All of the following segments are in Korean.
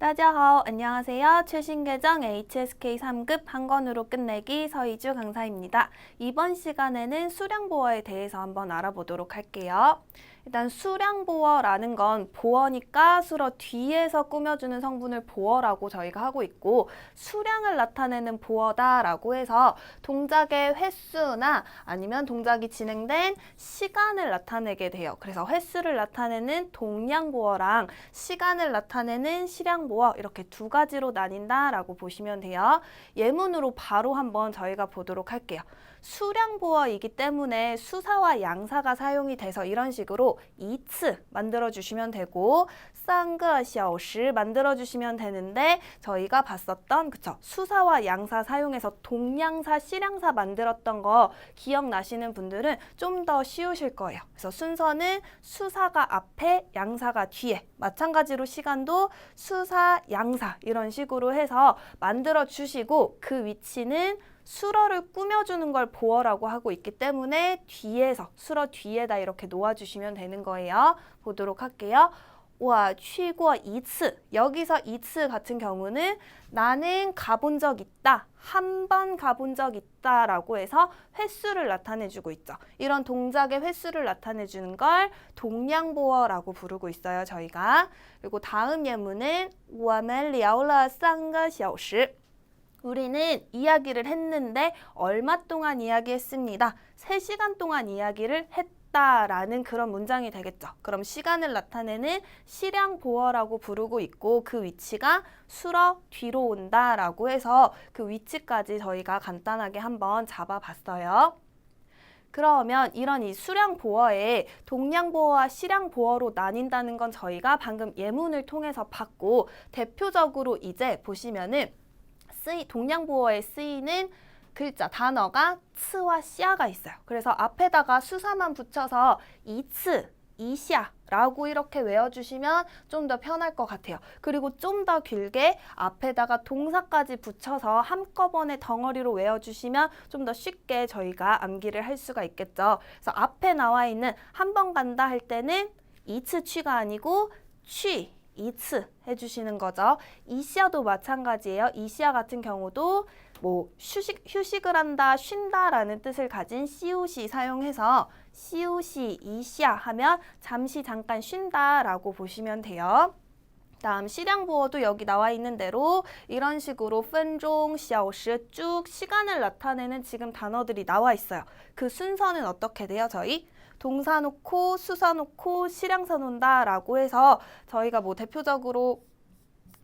따자하오 안녕하세요. 최신 개정 HSK 3급 한권으로 끝내기 서희주 강사입니다. 이번 시간에는 수량 보호에 대해서 한번 알아보도록 할게요. 일단 수량 보어라는 건 보어니까 수러 뒤에서 꾸며주는 성분을 보어라고 저희가 하고 있고 수량을 나타내는 보어다라고 해서 동작의 횟수나 아니면 동작이 진행된 시간을 나타내게 돼요. 그래서 횟수를 나타내는 동량 보어랑 시간을 나타내는 실량 보어 이렇게 두 가지로 나뉜다라고 보시면 돼요. 예문으로 바로 한번 저희가 보도록 할게요. 수량보어이기 때문에 수사와 양사가 사용이 돼서 이런 식으로 이츠 만들어 주시면 되고 쌍거小时 만들어 주시면 되는데 저희가 봤었던 그쵸 수사와 양사 사용해서 동량사 실량사 만들었던 거 기억나시는 분들은 좀 더 쉬우실 거예요. 그래서 순서는 수사가 앞에 양사가 뒤에 마찬가지로 시간도 수사 양사 이런 식으로 해서 만들어 주시고 그 위치는 수러를 꾸며주는 걸 보어라고 하고 있기 때문에 뒤에서 수러 뒤에다 이렇게 놓아주시면 되는 거예요. 보도록 할게요. 와, 취过 이츠. 여기서 이츠 같은 경우는 나는 가본 적 있다. 한 번 가본 적 있다라고 해서 횟수를 나타내주고 있죠. 이런 동작의 횟수를 나타내주는 걸 동량보어라고 부르고 있어요, 저희가. 그리고 다음 예문은 我们聊了三个小时. 우리는 이야기를 했는데 얼마 동안 이야기했습니다. 3시간 동안 이야기를 했다 라는 그런 문장이 되겠죠. 그럼 시간을 나타내는 시량 보어라고 부르고 있고 그 위치가 수러 뒤로 온다 라고 해서 그 위치까지 저희가 간단하게 한번 잡아봤어요. 그러면 이런 이 수량 보어에 동량 보어와 시량 보어로 나뉜다는 건 저희가 방금 예문을 통해서 봤고 대표적으로 이제 보시면은 쓰이 동량보어에 쓰이는 글자 단어가 츠와 시아가 있어요. 그래서 앞에다가 수사만 붙여서 이츠, 이시아라고 이렇게 외워주시면 좀 더 편할 것 같아요. 그리고 좀 더 길게 앞에다가 동사까지 붙여서 한꺼번에 덩어리로 외워주시면 좀 더 쉽게 저희가 암기를 할 수가 있겠죠. 그래서 앞에 나와 있는 한 번 간다 할 때는 이츠 취가 아니고 취 이츠 해주시는 거죠. 이시아도 마찬가지예요. 이시아 같은 경우도 뭐 휴식, 휴식을 한다, 쉰다라는 뜻을 가진 시우시 사용해서 시우시 이시아 하면 잠시 잠깐 쉰다라고 보시면 돼요. 다음 실양 부어도 여기 나와 있는 대로 이런 식으로 펜종, 시아오시 쭉 시간을 나타내는 지금 단어들이 나와 있어요. 그 순서는 어떻게 돼요, 저희? 동사 놓고 수사 놓고 실량사 놓는다라고 해서 저희가 뭐 대표적으로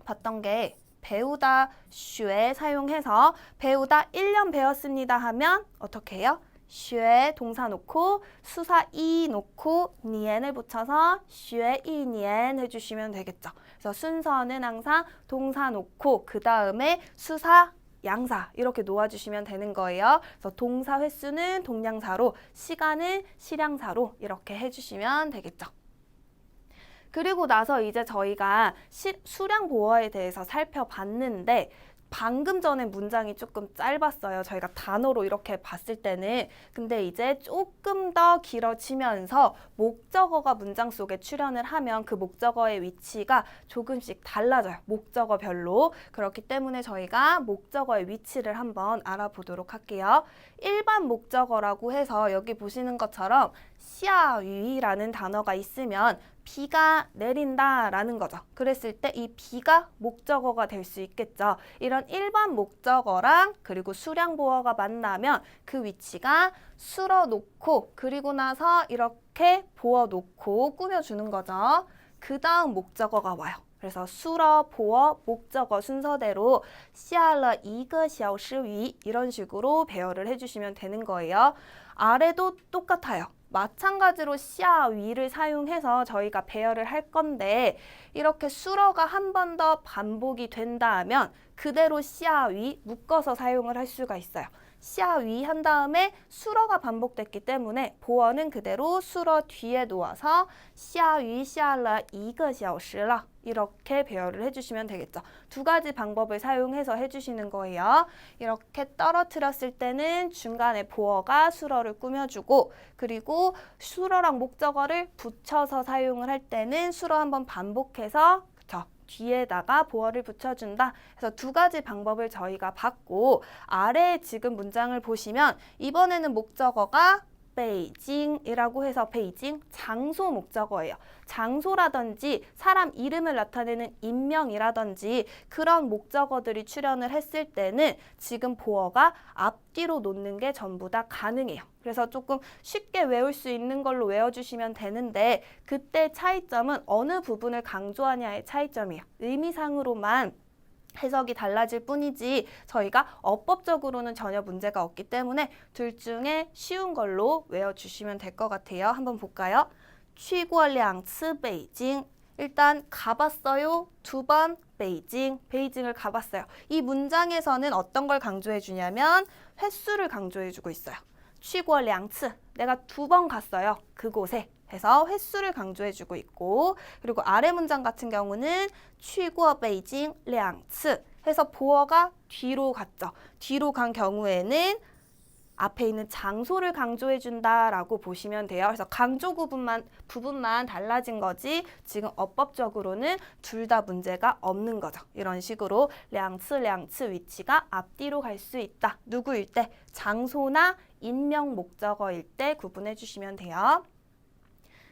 봤던 게 배우다 슈에 사용해서 배우다 1년 배웠습니다 하면 어떻게 해요? 슈에 동사 놓고 수사 이 놓고 니엔을 붙여서 슈에 이 니엔 해주시면 되겠죠. 그래서 순서는 항상 동사 놓고 그 다음에 수사 양사 이렇게 놓아주시면 되는 거예요. 그래서 동사 횟수는 동량사로 시간은 실량사로 이렇게 해주시면 되겠죠. 그리고 나서 이제 저희가 시, 수량 보어에 대해서 살펴봤는데 방금 전에 문장이 조금 짧았어요. 저희가 단어로 이렇게 봤을 때는. 근데 이제 조금 더 길어지면서 목적어가 문장 속에 출현을 하면 그 목적어의 위치가 조금씩 달라져요. 목적어별로. 그렇기 때문에 저희가 목적어의 위치를 한번 알아보도록 할게요. 일반 목적어라고 해서 여기 보시는 것처럼 시아위라는 단어가 있으면 비가 내린다라는 거죠. 그랬을 때 이 비가 목적어가 될 수 있겠죠. 이런 일반 목적어랑 그리고 수량 보어가 만나면 그 위치가 쓸어 놓고 그리고 나서 이렇게 보어 놓고 꾸며 주는 거죠. 그 다음 목적어가 와요. 그래서 수러, 보어, 목적어 순서대로 씨알러 이거 샤오시위 이런 식으로 배열을 해주시면 되는 거예요. 아래도 똑같아요. 마찬가지로 시아 위를 사용해서 저희가 배열을 할 건데 이렇게 수러가 한 번 더 반복이 된다면 그대로 시아 위 묶어서 사용을 할 수가 있어요. 시아 위 한 다음에 수러가 반복됐기 때문에 보어는 그대로 수러 뒤에 놓아서 시아 위 시아러 2个小时了 이렇게 배열을 해주시면 되겠죠. 두 가지 방법을 사용해서 해주시는 거예요. 이렇게 떨어뜨렸을 때는 중간에 보어가 수러를 꾸며주고 그리고 수러랑 목적어를 붙여서 사용을 할 때는 수러 한번 반복해서? 뒤에다가 보어를 붙여준다. 그래서 두 가지 방법을 저희가 봤고 아래 지금 문장을 보시면 이번에는 목적어가 베이징이라고 해서 베이징 장소 목적어예요. 장소라든지 사람 이름을 나타내는 인명이라든지 그런 목적어들이 출현을 했을 때는 지금 보어가 앞뒤로 놓는 게 전부 다 가능해요. 그래서 조금 쉽게 외울 수 있는 걸로 외워주시면 되는데 그때 차이점은 어느 부분을 강조하냐의 차이점이에요. 의미상으로만 해석이 달라질 뿐이지 저희가 어법적으로는 전혀 문제가 없기 때문에 둘 중에 쉬운 걸로 외워주시면 될 것 같아요. 한번 볼까요? 취구얼량 츠 베이징 일단 가봤어요. 두 번 베이징, 베이징을 가봤어요. 이 문장에서는 어떤 걸 강조해 주냐면 횟수를 강조해 주고 있어요. 쉬고 량츠 내가 두 번 갔어요. 그곳에 해서 횟수를 강조해 주고 있고 그리고 아래 문장 같은 경우는 취고 베이징 량츠 해서 보어가 뒤로 갔죠. 뒤로 간 경우에는 앞에 있는 장소를 강조해 준다라고 보시면 돼요. 그래서 강조 부분만 부분만 달라진 거지 지금 어법적으로는 둘 다 문제가 없는 거죠. 이런 식으로 량츠 량츠 위치가 앞뒤로 갈 수 있다. 누구일 때 장소나 인명 목적어일 때 구분해 주시면 돼요.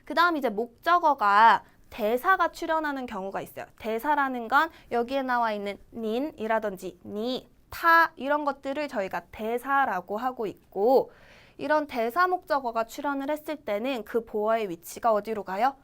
그 다음 이제 목적어가 대사가 출현하는 경우가 있어요. 대사라는 건 여기에 나와 있는 닌이라든지 니, 타 이런 것들을 저희가 대사라고 하고 있고 이런 대사 목적어가 출현을 했을 때는 그 보어의 위치가 어디로 가요?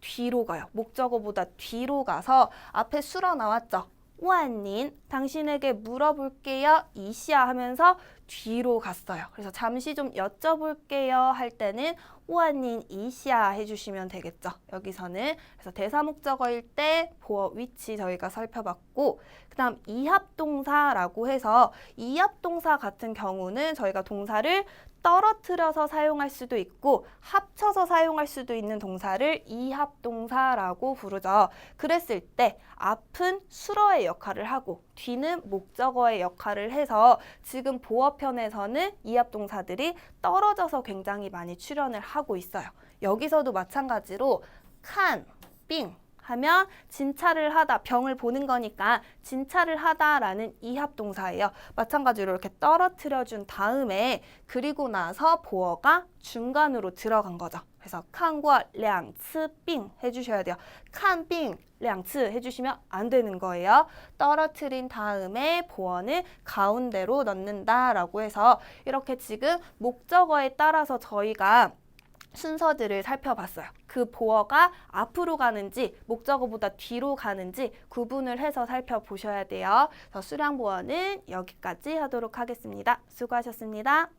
뒤로 가요. 목적어보다 뒤로 가서 앞에 수러 나왔죠. 우한닌 당신에게 물어볼게요. 이시야 하면서 뒤로 갔어요. 그래서 잠시 좀 여쭤볼게요 할 때는 우한닌 이시야 해주시면 되겠죠. 여기서는 그래서 대사 목적어일 때 보어 위치 저희가 살펴봤고 그다음 이합동사라고 해서 이합동사 같은 경우는 저희가 동사를 떨어뜨려서 사용할 수도 있고 합쳐서 사용할 수도 있는 동사를 이합동사라고 부르죠. 그랬을 때 앞은 수러의 역할을 하고 뒤는 목적어의 역할을 해서 지금 보어 편에서는 이합 동사들이 떨어져서 굉장히 많이 출현을 하고 있어요. 여기서도 마찬가지로 칸, 빙 하면 진찰을 하다, 병을 보는 거니까 진찰을 하다라는 이합 동사예요. 마찬가지로 이렇게 떨어뜨려 준 다음에 그리고 나서 보어가 중간으로 들어간 거죠. 그래서 칸과 량츠 빙 해주셔야 돼요. 칸, 빙, 량츠 해주시면 안 되는 거예요. 떨어뜨린 다음에 보어는 가운데로 넣는다라고 해서 이렇게 지금 목적어에 따라서 저희가 순서들을 살펴봤어요. 그 보어가 앞으로 가는지 목적어보다 뒤로 가는지 구분을 해서 살펴보셔야 돼요. 수량 보어는 여기까지 하도록 하겠습니다. 수고하셨습니다.